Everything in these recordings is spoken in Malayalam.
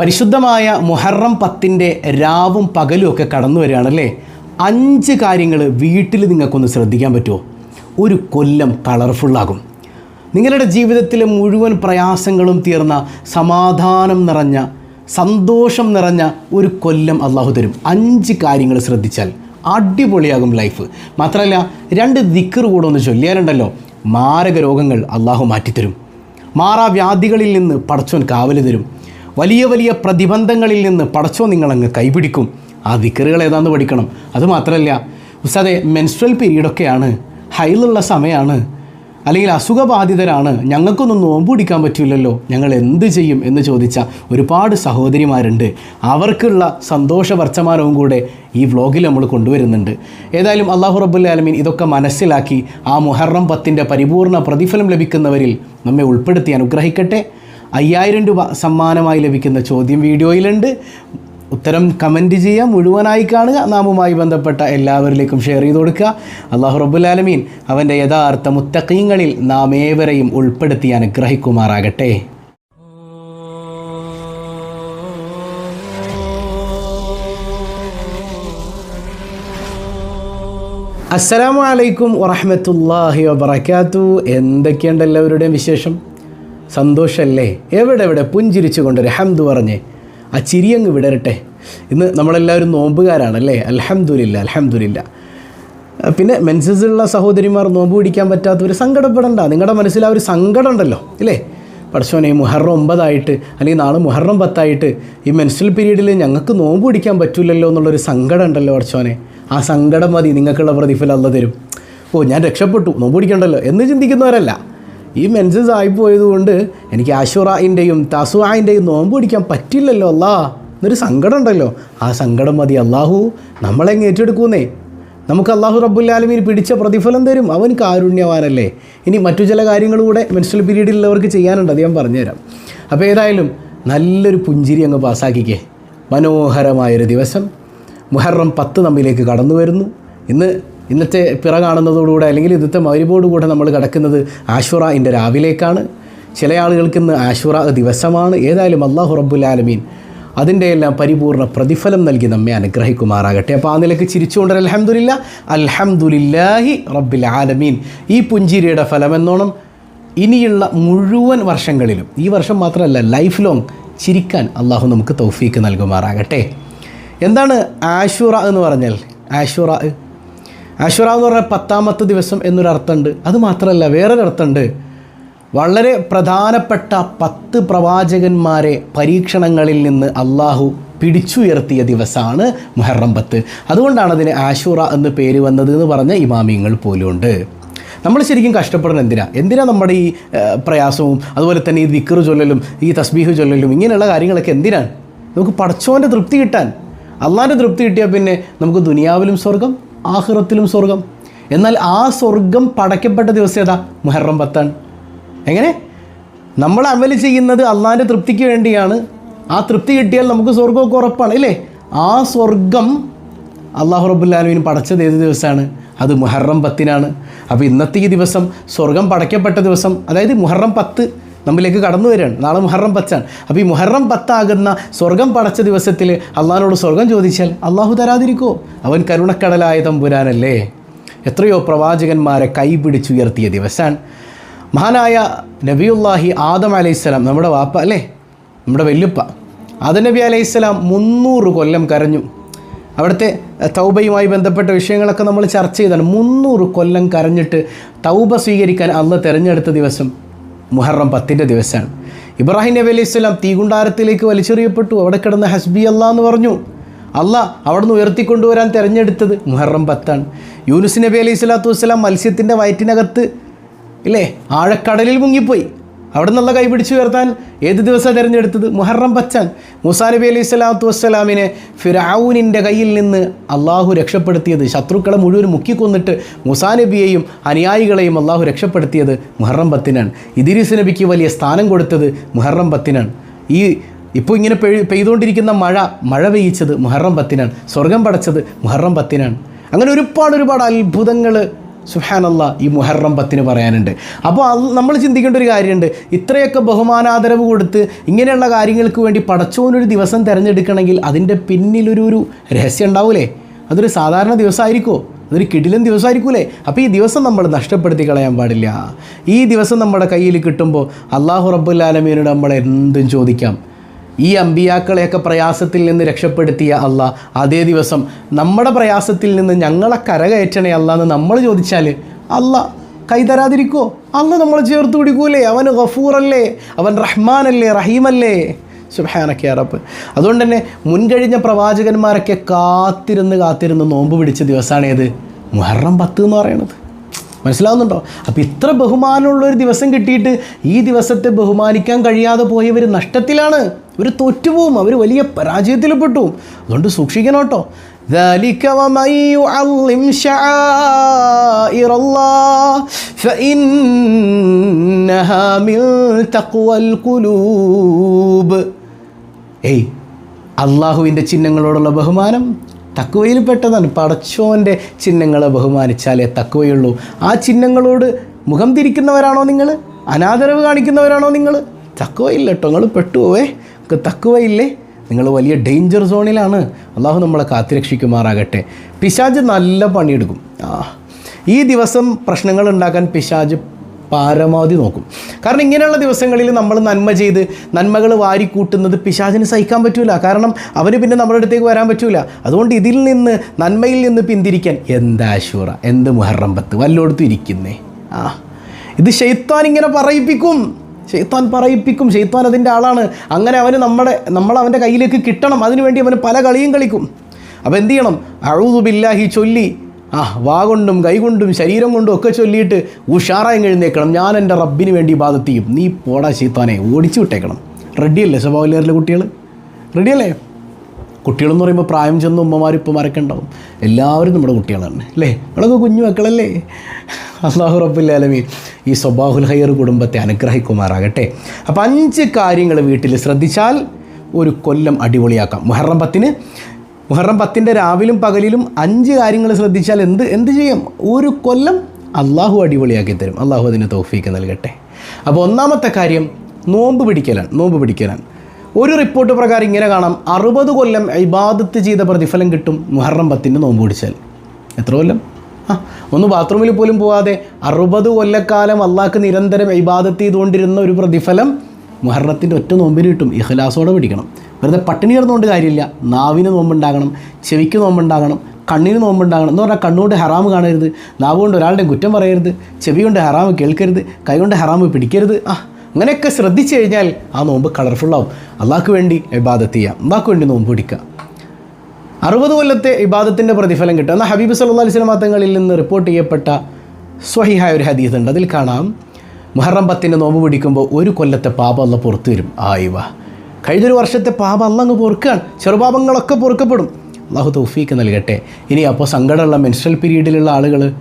പരിശുദ്ധമായ മുഹറം പത്തിന്റെ രാവും പകലും ഒക്കെ കടന്നു വരികയാണല്ലേ? അഞ്ച് കാര്യങ്ങൾ വീട്ടിൽ നിങ്ങൾക്കൊന്ന് ശ്രദ്ധിക്കാൻ പറ്റുമോ ഒരു കൊല്ലം കളർഫുള്ളാകും നിങ്ങളുടെ ജീവിതത്തിലെ മുഴുവൻ പ്രയാസങ്ങളും തീർന്ന സമാധാനം നിറഞ്ഞ സന്തോഷം നിറഞ്ഞ ഒരു കൊല്ലം അള്ളാഹു തരും. അഞ്ച് കാര്യങ്ങൾ ശ്രദ്ധിച്ചാൽ അടിപൊളിയാകും ലൈഫ് മാത്രമല്ല രണ്ട് ദിക്കർ കൂടെ ഒന്ന് ചൊല്ലിയാലുണ്ടല്ലോ മാരക രോഗങ്ങൾ അള്ളാഹു മാറ്റിത്തരും. മാറാവ്യാധികളിൽ നിന്ന് പടച്ചോൻ കാവൽ തരും. വലിയ വലിയ പ്രതിബന്ധങ്ങളിൽ നിന്ന് പടച്ചോ നിങ്ങളങ്ങ് കൈപിടിക്കും. ആ ദിക്കറുകൾ ഏതാന്ന് പഠിക്കണം. അതുമാത്രമല്ല ഉസ്താദെ മെൻസ്ട്രൽ പീരീഡൊക്കെയാണ് ഹൈലുള്ള സമയമാണ് അല്ലെങ്കിൽ അസുഖബാധിതരാണ് ഞങ്ങൾക്കൊന്നും നോമ്പ് പിടിക്കാൻ പറ്റില്ലല്ലോ ഞങ്ങൾ എന്ത് ചെയ്യും എന്ന് ചോദിച്ച ഒരുപാട് സഹോദരിമാരുണ്ട്. അവർക്കുള്ള സന്തോഷ വർച്ചമാനവും കൂടെ ഈ വ്ലോഗിൽ നമ്മൾ കൊണ്ടുവരുന്നുണ്ട്. ഏതായാലും അള്ളാഹു റബ്ബുല്ലാലമീൻ ഇതൊക്കെ മനസ്സിലാക്കി ആ മുഹറം പത്തിന്റെ പരിപൂർണ പ്രതിഫലം ലഭിക്കുന്നവരിൽ നമ്മെ ഉൾപ്പെടുത്തി അനുഗ്രഹിക്കട്ടെ. അയ്യായിരം രൂപ സമ്മാനമായി ലഭിക്കുന്ന ചോദ്യം വീഡിയോയിലുണ്ട്. ഉത്തരം കമന്റ് ചെയ്യുക മുഴുവനായി കാണുക നാമുമായി ബന്ധപ്പെട്ട എല്ലാവരിലേക്കും ഷെയർ ചെയ്ത് കൊടുക്കുക. അള്ളാഹു റബുലാലമീൻ അവന്റെ യഥാർത്ഥ മുത്തക്കീങ്ങളിൽ നാം ഏവരെയും ഉൾപ്പെടുത്തി അനുഗ്രഹിക്കുമാറാകട്ടെ. അസ്സലാമു അലൈക്കും വറഹമത്തല്ലാഹി വബർക്കാത്തു എന്തൊക്കെയുണ്ട് എല്ലാവരുടെയും വിശേഷം? സന്തോഷമല്ലേ എവിടെ എവിടെ പുഞ്ചിരിച്ചുകൊണ്ട് ഹംദ് പറഞ്ഞ്. ആ ചിരിയങ്ങ് വിടരട്ടെ. ഇന്ന് നമ്മളെല്ലാവരും നോമ്പുകാരാണല്ലേ? അൽഹംദുലില്ല അൽഹംദുലില്ല. പിന്നെ മെൻസസിലുള്ള സഹോദരിമാർ നോമ്പ് പിടിക്കാൻ പറ്റാത്തവർ സങ്കടപ്പെടണ്ട. നിങ്ങളുടെ മനസ്സിൽ ആ ഒരു സങ്കടം ഉണ്ടല്ലോ ഇല്ലേ? പഠിച്ചോനെ മുഹറം ഒമ്പതായിട്ട് അല്ലെങ്കിൽ നാളെ മുഹറം പത്തായിട്ട് ഈ മെൻസ്ട്രൽ പീരീഡിൽ ഞങ്ങൾക്ക് നോമ്പ് പിടിക്കാൻ പറ്റില്ലല്ലോ എന്നുള്ളൊരു സങ്കടം ഉണ്ടല്ലോ പഠിച്ചോനെ ആ സങ്കടം മതി നിങ്ങൾക്കുള്ള പ്രതിഫലം അല്ല തരും. ഓ ഞാൻ രക്ഷപ്പെട്ടു. നോമ്പ് പിടിക്കണ്ടല്ലോ എന്ന് ചിന്തിക്കുന്നവരല്ല. ഈ മെൻസസ് ആയിപ്പോയത് കൊണ്ട് എനിക്ക് അഷുറായിന്റെയും തസുആയിന്റെയും നോമ്പ് പിടിക്കാൻ പറ്റില്ലല്ലോ അല്ലാ. എന്നൊരു സങ്കടം ഉണ്ടല്ലോ. ആ സങ്കടം മതി അള്ളാഹു നമ്മളെങ്ങ് ഏറ്റെടുക്കുന്നേ. നമുക്ക് അള്ളാഹു റബ്ബുല്ലാലമീൻ പിടിച്ച പ്രതിഫലം തരും. അവൻ കാരുണ്യവാനല്ലേ. ഇനി മറ്റു ചില കാര്യങ്ങളൂടെ മെൻസ്ട്രൽ പീരീഡിലുള്ളവർക്ക് ചെയ്യാനുണ്ട്. അത് ഞാൻ പറഞ്ഞുതരാം. അപ്പോൾ ഏതായാലും നല്ലൊരു പുഞ്ചിരി അങ്ങ് പാസ്സാക്കിക്കേ. മനോഹരമായൊരു ദിവസം. മുഹറം പത്ത് നമ്മിലേക്ക് കടന്നു വരുന്നു ഇന്ന് ഇന്നത്തെ പിറ കാണുന്നതോടുകൂടെ അല്ലെങ്കിൽ ഇന്നത്തെ മൗരിബോട് മൗരിബോടുകൂടെ നമ്മൾ കിടക്കുന്നത് ആഷുറയിന്റെ രാവിലേക്കാണ്. ചില ആളുകൾക്ക് ഇന്ന് ആഷുറ ദിവസമാണ്. ഏതായാലും അള്ളാഹു റബ്ബുൽ ആലമീൻ അതിന്റെ എല്ലാം പരിപൂർണ പ്രതിഫലം നൽകി നമ്മെ അനുഗ്രഹിക്കുമാറാകട്ടെ. അപ്പോൾ ആ നിലയ്ക്ക് ചിരിച്ചുകൊണ്ട് അലഹമുല്ല അലഹമുല്ലാഹി റബ്ബിൽ ആലമീൻ. ഈ പുഞ്ചിരിയുടെ ഫലമെന്നോണം ഇനിയുള്ള മുഴുവൻ വർഷങ്ങളിലും ഈ വർഷം മാത്രമല്ല ലൈഫ് ലോങ് ചിരിക്കാൻ അള്ളാഹു നമുക്ക് തൗഫീക്ക് നൽകുമാറാകട്ടെ. എന്താണ് ആഷുറ എന്ന് പറഞ്ഞാൽ? ആഷുറ ആഷുറ എന്ന് പറഞ്ഞാൽ പത്താമത്തെ ദിവസം എന്നൊരർത്ഥമുണ്ട്. അത് മാത്രമല്ല വേറൊരർത്ഥമുണ്ട്. വളരെ പ്രധാനപ്പെട്ട പത്ത് പ്രവാചകന്മാരെ പരീക്ഷണങ്ങളിൽ നിന്ന് അള്ളാഹു പിടിച്ചുയർത്തിയ ദിവസമാണ് മുഹറം പത്ത്. അതുകൊണ്ടാണ് അതിന് ആശുറ എന്ന് പേര് വന്നത് എന്ന് പറഞ്ഞ ഇമാമിയങ്ങൾ പോലുമുണ്ട്. നമ്മൾ ശരിക്കും കഷ്ടപ്പെടുന്നത് എന്തിനാ? എന്തിനാ നമ്മുടെ ഈ പ്രയാസവും അതുപോലെ തന്നെ ഈ ദിക്കർ ചൊല്ലലും ഈ തസ്ബീഹ് ചൊല്ലലും ഇങ്ങനെയുള്ള കാര്യങ്ങളൊക്കെ എന്തിനാണ്? നമുക്ക് പടച്ചോന്റെ തൃപ്തി കിട്ടാൻ. അള്ളാന്റെ തൃപ്തി കിട്ടിയാൽ പിന്നെ നമുക്ക് ദുനിയാവിലും സ്വർഗം ആഹ്റത്തിലും സ്വർഗം. എന്നാൽ ആ സ്വർഗം പടയ്ക്കപ്പെട്ട ദിവസം ഏതാ? മുഹറം പത്താണ്. എങ്ങനെ? നമ്മൾ അമൽ ചെയ്യുന്നത് അള്ളാന്റെ തൃപ്തിക്ക് വേണ്ടിയാണ്. ആ തൃപ്തി കിട്ടിയാൽ നമുക്ക് സ്വർഗമൊക്കെ ഉറപ്പാണ് ഇല്ലേ? ആ സ്വർഗം അള്ളാഹു റബുല്ലാലുവിന് പടച്ചത് ഏത് ദിവസമാണ്? അത് മുഹറം പത്തിനാണ്. അപ്പോൾ ഇന്നത്തെ ഈ ദിവസം സ്വർഗം പടയ്ക്കപ്പെട്ട ദിവസം അതായത് മുഹറം പത്ത് നമ്മിലേക്ക് കടന്നു വരികയാണ്. നാളെ മുഹറം പത്താണ്. അപ്പോൾ ഈ മുഹറം പത്താകുന്ന സ്വർഗം പടച്ച ദിവസത്തിൽ അള്ളാഹിനോട് സ്വർഗം ചോദിച്ചാൽ അള്ളാഹു തരാതിരിക്കുമോ അവൻ കരുണക്കടലായ തമ്പുരാനല്ലേ? എത്രയോ പ്രവാചകന്മാരെ കൈപിടിച്ചുയർത്തിയ ദിവസമാണ് മഹാനായ നബിയുല്ലാഹി ആദം അലൈഹിസ്സലാം നമ്മുടെ വാപ്പ അല്ലേ? നമ്മുടെ വല്യപ്പ. ആദം നബി അലൈഹിസ്സലാം മുന്നൂറ് കൊല്ലം കരഞ്ഞു. അവിടുത്തെ തൗബയുമായി ബന്ധപ്പെട്ട വിഷയങ്ങളൊക്കെ നമ്മൾ ചർച്ച ചെയ്താണ്. മുന്നൂറ് കൊല്ലം കരഞ്ഞിട്ട് തൗബ സ്വീകരിക്കാൻ അന്ന് തിരഞ്ഞെടുത്ത ദിവസം മുഹറം പത്തിന്റെ ദിവസമാണ്. ഇബ്രാഹിം നബി അലൈഹി സ്വലാം തീകുണ്ടാരത്തിലേക്ക് വലിച്ചെറിയപ്പെട്ടു. അവിടെ കിടന്ന് ഹസ്ബി അല്ല എന്ന് പറഞ്ഞു. അല്ല അവിടുന്ന് ഉയർത്തിക്കൊണ്ടുവരാൻ തിരഞ്ഞെടുത്തത് മുഹറം പത്താണ്. യൂനുസ് നബി അലൈഹി സ്വലാത്തു വസ്സലാം മത്സ്യത്തിന്റെ വയറ്റിനകത്ത് ഇല്ലേ ആഴക്കടലിൽ മുങ്ങിപ്പോയി. അവിടെ നിന്നുള്ള കൈപിടിച്ച് ഉയർത്താൻ ഏത് ദിവസമാണ് തിരഞ്ഞെടുത്തത്? മുഹറം പച്ചാൻ മുസാ നബി അലൈഹി സ്വലാത്തു വസ്സലാമിനെ ഫിറാവുനിന്റെ കയ്യിൽ നിന്ന് അള്ളാഹു രക്ഷപ്പെടുത്തിയത് ശത്രുക്കളെ മുഴുവൻ മുക്കിക്കൊന്നിട്ട് മുസാ നബിയെയും അനുയായികളെയും അള്ളാഹു രക്ഷപ്പെടുത്തിയത് മുഹറം പത്തിനാണ്. ഇദിരീസ് നബിക്ക് വലിയ സ്ഥാനം കൊടുത്തത് മുഹറം പത്തിനാണ്. ഈ ഇപ്പോൾ ഇങ്ങനെ പെയ് പെയ്തുകൊണ്ടിരിക്കുന്ന മഴ മഴ പെയ്യിച്ചത് മുഹറം പത്തിനാണ്. സ്വർഗം പടച്ചത് മുഹറം പത്തിനാണ്. അങ്ങനെ ഒരുപാട് ഒരുപാട് അത്ഭുതങ്ങൾ സുഹാനല്ല ഈ മുഹറം പത്തിന് പറയാനുണ്ട്. അപ്പോൾ അത് നമ്മൾ ചിന്തിക്കേണ്ട ഒരു കാര്യമുണ്ട്. ഇത്രയൊക്കെ ബഹുമാനാദരവ് കൊടുത്ത് ഇങ്ങനെയുള്ള കാര്യങ്ങൾക്ക് വേണ്ടി പടച്ചോനൊരു ദിവസം തിരഞ്ഞെടുക്കണമെങ്കിൽ അതിന്റെ പിന്നിലൊരു ഒരു രഹസ്യം ഉണ്ടാവൂലേ? അതൊരു സാധാരണ ദിവസമായിരിക്കുമോ അതൊരു കിടിലൻ ദിവസമായിരിക്കൂലേ? അപ്പോൾ ഈ ദിവസം നമ്മൾ നഷ്ടപ്പെടുത്തി കളയാൻ പാടില്ല. ഈ ദിവസം നമ്മുടെ കയ്യിൽ കിട്ടുമ്പോൾ അള്ളാഹു റബ്ബുല്ലാലമീനോട് നമ്മൾ ചോദിക്കാം. ഈ അമ്പിയാക്കളെയൊക്കെ പ്രയാസത്തിൽ നിന്ന് രക്ഷപ്പെടുത്തിയ അല്ല അതേ ദിവസം നമ്മുടെ പ്രയാസത്തിൽ നിന്ന് ഞങ്ങളെ കരകയറ്റണേ അല്ല എന്ന് നമ്മൾ ചോദിച്ചാൽ അല്ല കൈതരാതിരിക്കോ അന്ന് നമ്മൾ ചേർത്ത് പിടിക്കൂലേ? അവൻ ഗഫൂറല്ലേ? അവൻ റഹ്മാനല്ലേ? റഹീമല്ലേ? സുബാനൊക്കെ അറപ്പ് അതുകൊണ്ട് തന്നെ മുൻകഴിഞ്ഞ പ്രവാചകന്മാരൊക്കെ കാത്തിരുന്ന് കാത്തിരുന്ന് നോമ്പ് പിടിച്ച ദിവസമാണേത് മുഹറം പത്ത് എന്ന് പറയുന്നത് മനസ്സിലാവുന്നുണ്ടോ? അപ്പോൾ ഇത്ര ബഹുമാനമുള്ളൊരു ദിവസം കിട്ടിയിട്ട് ഈ ദിവസത്തെ ബഹുമാനിക്കാൻ കഴിയാതെ പോയവർ നഷ്ടത്തിലാണ്. ഇവർ തോറ്റുപോകും അവർ വലിയ പരാജയത്തിൽ പെട്ടു അതുകൊണ്ട് സൂക്ഷിക്കണം കേട്ടോ ذلك ومن يعظم شعائر الله فإنها من تقوى القلوب ഏയ് അള്ളാഹുവിൻ്റെ ചിഹ്നങ്ങളോടുള്ള ബഹുമാനം തക്കുവയിൽ പെട്ടതാണ് പടച്ചോൻ്റെ ചിഹ്നങ്ങളെ ബഹുമാനിച്ചാലേ തക്കുവയുള്ളൂ ആ ചിഹ്നങ്ങളോട് മുഖം തിരിക്കുന്നവരാണോ നിങ്ങൾ അനാദരവ് കാണിക്കുന്നവരാണോ നിങ്ങൾ തക്കുവയില്ല കേട്ടോ നിങ്ങൾ പെട്ടുപോവേ നിങ്ങൾക്ക് തക്കുവയില്ലേ? നിങ്ങൾ വലിയ ഡേഞ്ചർ സോണിലാണ് അള്ളാഹു നമ്മളെ കാത്തിരക്ഷിക്കുമാറാകട്ടെ. പിശാജ് നല്ല പണിയെടുക്കും. ആ ഈ ദിവസം പ്രശ്നങ്ങൾ ഉണ്ടാക്കാൻ പിശാജ് പാരമാവധി നോക്കും. കാരണം ഇങ്ങനെയുള്ള ദിവസങ്ങളിൽ നമ്മൾ നന്മ ചെയ്ത് നന്മകൾ വാരിക്കൂട്ടുന്നത് പിശാചിന് സഹിക്കാൻ പറ്റൂല. കാരണം അവന് പിന്നെ നമ്മുടെ അടുത്തേക്ക് വരാൻ പറ്റൂല. അതുകൊണ്ട് ഇതിൽ നിന്ന് നന്മയിൽ നിന്ന് പിന്തിരിക്കാൻ എന്താ ശൂറ എന്ത് മുഹറം പത്ത്? വല്ലോടത്തും ഇരിക്കുന്നേ. ആ ഇത് ഷെയ്ത്താൻ ഇങ്ങനെ പറയിപ്പിക്കും. ഷെയ്ത്താൻ പറയിപ്പിക്കും. ഷെയ്ത്താൻ അതിന്റെ ആളാണ്. അങ്ങനെ അവന് നമ്മുടെ നമ്മൾ അവന്റെ കയ്യിലേക്ക് കിട്ടണം. അതിനുവേണ്ടി അവന് പല കളിയും കളിക്കും. അപ്പോൾ എന്ത് ചെയ്യണം? അഴുതുബില്ലാഹി ചൊല്ലി. ആ വാ കൊണ്ടും കൈ കൊണ്ടും ശരീരം കൊണ്ടും ഒക്കെ ചൊല്ലിയിട്ട് ഉഷാറായി എഴുന്നേക്കണം. ഞാൻ എന്റെ റബ്ബിന് വേണ്ടി ബാധത്തിയും നീ പോടാ ചീത്താനെ ഓടിച്ചു വിട്ടേക്കണം. റെഡിയല്ലേ സ്വഭാവലേറിലെ കുട്ടികൾ റെഡിയല്ലേ കുട്ടികളെന്ന് പറയുമ്പോൾ പ്രായം ചെന്ന ഉമ്മമാർ ഉപ്പമാരൊക്കെ ഉണ്ടാവും. എല്ലാവരും നമ്മുടെ കുട്ടികളാണ് അല്ലേ? നമ്മളൊക്കെ കുഞ്ഞു മക്കളല്ലേ? അള്ളാഹു റബ്ബുല്ലാലമീൻ ഈ സ്വബാഹുൽ ഹയർ കുടുംബത്തെ അനുഗ്രഹിക്കുമാറാകട്ടെ. അപ്പോൾ അഞ്ച് കാര്യങ്ങൾ വീട്ടിൽ ശ്രദ്ധിച്ചാൽ ഒരു കൊല്ലം അടിപൊളിയാക്കാം. മുഹറം പത്തിന് മുഹറം പത്തിന്റെ രാവിലും പകലിലും അഞ്ച് കാര്യങ്ങൾ ശ്രദ്ധിച്ചാൽ എന്ത് എന്ത് ചെയ്യും? ഒരു കൊല്ലം അള്ളാഹു അടിപൊളിയാക്കി തരും. അള്ളാഹു അതിന് തോഫീക്ക് നൽകട്ടെ. അപ്പോൾ ഒന്നാമത്തെ കാര്യം നോമ്പ് പിടിക്കലാണ് നോമ്പ് പിടിക്കലാണ്. ഒരു റിപ്പോർട്ട് പ്രകാരം ഇങ്ങനെ കാണാം. അറുപത് കൊല്ലം ഇബാദത്ത് ചെയ്ത പ്രതിഫലം കിട്ടും മുഹറം പത്തിന്റെ നോമ്പ് പിടിച്ചാൽ. എത്ര കൊല്ലം? ആ ഒന്ന് ബാത്റൂമിൽ പോലും പോവാതെ അറുപത് കൊല്ലക്കാലം അള്ളാഹ്ക്ക് നിരന്തരം ഇബാദത്ത് ചെയ്തുകൊണ്ടിരുന്ന ഒരു പ്രതിഫലം മുഹറത്തിന്റെ ഒറ്റ നോമ്പിന് കിട്ടും. ഇഹ്ലാസോടെ പിടിക്കണം. വെറുതെ പട്ടിണി കിടന്നുകൊണ്ട് കാര്യമില്ല. നാവിന് നോമ്പുണ്ടാകണം ചെവിക്ക് നോമ്പുണ്ടാകണം കണ്ണിന് നോമ്പുണ്ടാകണം എന്ന് പറഞ്ഞാൽ കണ്ണുകൊണ്ട് ഹറാമ് കാണരുത്. നാവ് കൊണ്ട് ഒരാളുടെ കുറ്റം പറയരുത്. ചെവി കൊണ്ട് ഹറാമ് കേൾക്കരുത്. കൈ കൊണ്ട് ഹറാമ് പിടിക്കരുത്. ആ അങ്ങനെയൊക്കെ ശ്രദ്ധിച്ചു കഴിഞ്ഞാൽ ആ നോമ്പ് കളർഫുള്ളാവും അള്ളാഹ്ക്ക് വേണ്ടി ഇബാദത്ത് ചെയ്യാം. അള്ളാഹ്ക്ക് വേണ്ടി നോമ്പ് പിടിക്കുക. അറുപത് കൊല്ലത്തെ ഇബാദത്തിന്റെ പ്രതിഫലം കിട്ടും. എന്നാൽ ഹബീബ് സല്ലാ അലൈഹി മതങ്ങളിൽ തങ്ങളിൽ നിന്ന് റിപ്പോർട്ട് ചെയ്യപ്പെട്ട സ്വഹിഹായ ഒരു ഹദീസ് ഉണ്ട്. അതിൽ കാണാം മുഹറം പത്തിന് നോമ്പ് പിടിക്കുമ്പോൾ ഒരു കൊല്ലത്തെ പാപം അല്ല പുറത്തു വരും. ആയിവ. കഴിഞ്ഞൊരു വർഷത്തെ പാപം അല്ല അങ്ങ് പൊറുക്കുകയാണ്. ചെറുപാപങ്ങളൊക്കെ പൊറുക്കപ്പെടും. അള്ളാഹു തൗഫീക്ക് നൽകട്ടെ. ഇനി അപ്പോൾ സങ്കടമുള്ള മെൻസ്ട്രൽ പീരീഡിലുള്ള ആളുകൾ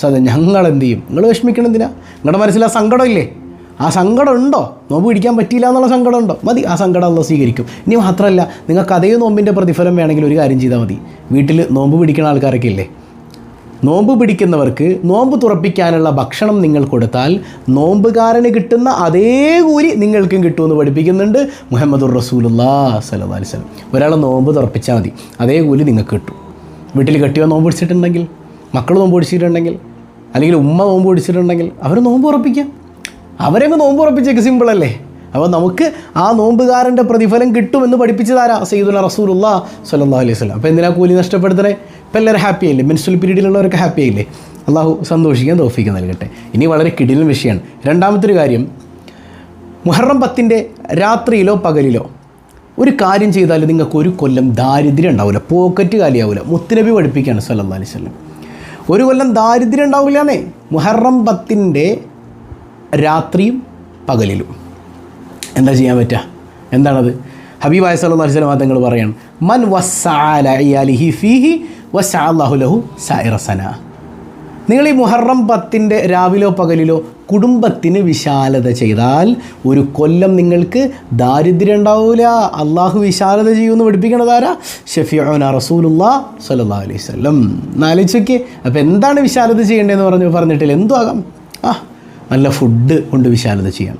സാധാരണ ഞങ്ങൾ എന്ത് ചെയ്യും? നിങ്ങൾ വിഷമിക്കണം എന്തിനാ? നിങ്ങളുടെ മനസ്സിൽ ആ സങ്കടമില്ലേ ആ സങ്കടം ഉണ്ടോ? നോമ്പ് പിടിക്കാൻ പറ്റിയില്ല എന്നുള്ള സങ്കടം ഉണ്ടോ? മതി. ആ സങ്കടം അല്ല സ്വീകരിക്കും. ഇനി മാത്രമല്ല നിങ്ങൾക്ക് അതേ നോമ്പിന്റെ പ്രതിഫലം വേണമെങ്കിൽ ഒരു കാര്യം ചെയ്താൽ മതി. വീട്ടിൽ നോമ്പ് പിടിക്കുന്ന ആൾക്കാരൊക്കെ ഇല്ലേ? നോമ്പ് പിടിക്കുന്നവർക്ക് നോമ്പ് തുറപ്പിക്കാനുള്ള ഭക്ഷണം നിങ്ങൾ കൊടുത്താൽ നോമ്പുകാരന് കിട്ടുന്ന അതേ കൂലി നിങ്ങൾക്കും കിട്ടുമെന്ന് പഠിപ്പിക്കുന്നുണ്ട് മുഹമ്മദുർ റസൂലുല്ലാ സലഹ് അലൈഹി വസല്ലം. ഒരാളെ നോമ്പ് തുറപ്പിച്ചാൽ മതി. അതേ കൂലി നിങ്ങൾക്ക് കിട്ടും. വീട്ടിൽ കെട്ടിയോ നോമ്പ് പിടിച്ചിട്ടുണ്ടെങ്കിൽ മക്കൾ നോമ്പ് പിടിച്ചിട്ടുണ്ടെങ്കിൽ അല്ലെങ്കിൽ ഉമ്മ നോമ്പ് പിടിച്ചിട്ടുണ്ടെങ്കിൽ അവർ നോമ്പ് ഉറപ്പിക്കാം. അവരങ്ങ് നോമ്പ് ഉറപ്പിച്ചേക്ക് സിമ്പിളല്ലേ അപ്പോൾ നമുക്ക് ആ നോമ്പുകാരന്റെ പ്രതിഫലം കിട്ടുമെന്ന് പഠിപ്പിച്ചതാരാ? സയ്യിദുന റസൂലുള്ള സല്ലാ അലൈഹി വസല്ലം. അപ്പോൾ എന്തിനാ കൂലി നഷ്ടപ്പെടുത്തണേ ഇപ്പം എല്ലാവരും ഹാപ്പി ആയില്ലേ മെൻസുൽ പീരീഡിലുള്ളവരൊക്കെ ഹാപ്പി ആയില്ലേ അള്ളാഹു സന്തോഷിക്കാൻ തോഫിക്കാൻ നൽകട്ടെ. ഇനി വളരെ കിടിലും വിഷയമാണ് രണ്ടാമത്തൊരു കാര്യം മുഹറം പത്തിന്റെ രാത്രിയിലോ പകലിലോ ഒരു കാര്യം ചെയ്താൽ നിങ്ങൾക്ക് ഒരു കൊല്ലം ദാരിദ്ര്യം ഉണ്ടാവില്ല. പോക്കറ്റ് കാലിയാവില്ല. മുത്തുനബി പഠിപ്പിക്കുകയാണ് സല്ലാ അലൈഹി സ്വലം ഒരു കൊല്ലം ദാരിദ്ര്യം ഉണ്ടാവില്ലാന്നേ മുഹറം പത്തിന്റെ രാത്രിയും പകലിലും. എന്താ ചെയ്യാൻ പറ്റുക? എന്താണത്? ഹബീബായ സല്ലല്ലാഹു അലൈഹി വസല്ലം തങ്ങൾ പറയാണ് മൻ വസ്സാല ഫിഹി ഫീഹി സൈറസന നിങ്ങൾ ഈ മുഹറം പത്തിന്റെ രാവിലോ പകലിലോ കുടുംബത്തിന് വിശാലത ചെയ്താൽ ഒരു കൊല്ലം നിങ്ങൾക്ക് ദാരിദ്ര്യം ഉണ്ടാവില്ല അള്ളാഹു വിശാലത ചെയ്യുമെന്ന് പഠിപ്പിക്കണതാരാ ഷഫിയോന റസൂലുള്ള സല്ലാ അലൈഹി സ്വല്ലം നാലിച്ചൊക്കെ അപ്പോൾ എന്താണ് വിശാലത ചെയ്യേണ്ടതെന്ന് പറഞ്ഞു പറഞ്ഞിട്ടില്ല. എന്തു ആകാം ആ നല്ല ഫുഡ് കൊണ്ട് വിശാലത ചെയ്യാം.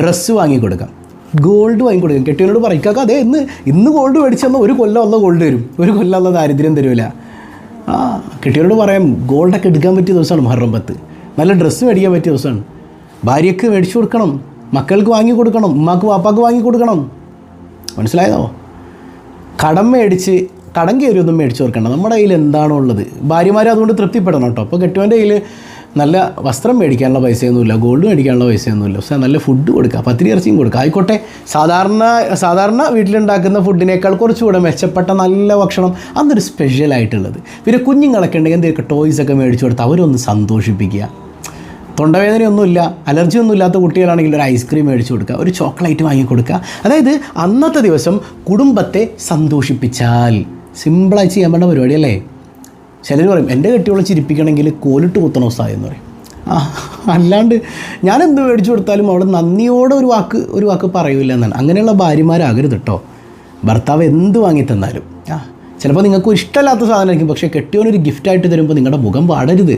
ഡ്രസ്സ് വാങ്ങിക്കൊടുക്കാം. ഗോൾഡ് വാങ്ങിക്കൊടുക്കാം. കെട്ടിയനോട് പറയിക്കാക്ക അതെ ഇന്ന് ഇന്ന് ഗോൾഡ് മേടിച്ചെന്നാൽ ഒരു കൊല്ലം ഉള്ള ഗോൾഡ് തരും. ഒരു കൊല്ലം ഉള്ള ദാരിദ്ര്യം തരുമില്ല ആ കെട്ടിയനോട് പറയാം ഗോൾഡൊക്കെ എടുക്കാൻ പറ്റിയ ദിവസമാണ് മുഹറം പത്ത്. നല്ല ഡ്രസ്സ് മേടിക്കാൻ പറ്റിയ ദിവസമാണ്. ഭാര്യയ്ക്ക് മേടിച്ചു കൊടുക്കണം. മക്കൾക്ക് വാങ്ങി കൊടുക്കണം. ഉമ്മാക്ക് വാപ്പാക്ക് വാങ്ങി കൊടുക്കണം. മനസ്സിലായതോ കടം മേടിച്ച് കടം കയറി ഒന്നും മേടിച്ചു കൊടുക്കണം നമ്മുടെ കയ്യിൽ എന്താണോ ഉള്ളത്. ഭാര്യമാർ അതുകൊണ്ട് തൃപ്തിപ്പെടണം കേട്ടോ. അപ്പോൾ കെട്ടുവന്റെ കയ്യിൽ നല്ല വസ്ത്രം മേടിക്കാനുള്ള പൈസയൊന്നുമില്ല ഗോൾഡ് മേടിക്കാനുള്ള പൈസയൊന്നുമില്ല. പക്ഷേ നല്ല ഫുഡ് കൊടുക്കുക പത്തിരി ഇറച്ചിയും കൊടുക്കുക ആയിക്കോട്ടെ സാധാരണ സാധാരണ വീട്ടിലുണ്ടാക്കുന്ന ഫുഡിനേക്കാൾ കുറച്ചുകൂടെ മെച്ചപ്പെട്ട നല്ല ഭക്ഷണം അതൊരു സ്പെഷ്യലായിട്ടുള്ളത് പിന്നെ കുഞ്ഞുങ്ങളൊക്കെ ഉണ്ടെങ്കിൽ എന്തെങ്കിലും ടോയ്സ് ഒക്കെ മേടിച്ചു കൊടുത്ത് അവരൊന്ന് സന്തോഷിപ്പിക്കുക. തൊണ്ടവേദനയൊന്നുമില്ല അലർജി ഒന്നും ഇല്ലാത്ത കുട്ടികളാണെങ്കിൽ ഒരു ഐസ്ക്രീം മേടിച്ചു കൊടുക്കുക ഒരു ചോക്ലേറ്റ് വാങ്ങി കൊടുക്കുക. അതായത് അന്നത്തെ ദിവസം കുടുംബത്തെ സന്തോഷിപ്പിച്ചാൽ. സിമ്പിളായി ചെയ്യാൻ പറ്റുന്ന പരിപാടിയല്ലേ? ചിലർ പറയും എന്റെ കെട്ടിയോളം ചിരിപ്പിക്കണമെങ്കിൽ കോലിട്ട് കുത്തണ ഉസ്താദ് എന്ന് പറയും. ആ അല്ലാണ്ട് ഞാൻ എന്ത് മേടിച്ചു കൊടുത്താലും അവിടെ നന്ദിയോടെ ഒരു വാക്ക് ഒരു വാക്ക് പറയൂല എന്നാണ്. അങ്ങനെയുള്ള ഭാര്യമാരാകരുത് കേട്ടോ ഭർത്താവ് എന്ത് വാങ്ങി തന്നാലും. ആ ചിലപ്പോൾ നിങ്ങൾക്ക് ഇഷ്ടമല്ലാത്ത സാധനമായിരിക്കും പക്ഷേ കെട്ടിയോനൊരു ഗിഫ്റ്റായിട്ട് തരുമ്പോൾ നിങ്ങളുടെ മുഖം പാടരുത്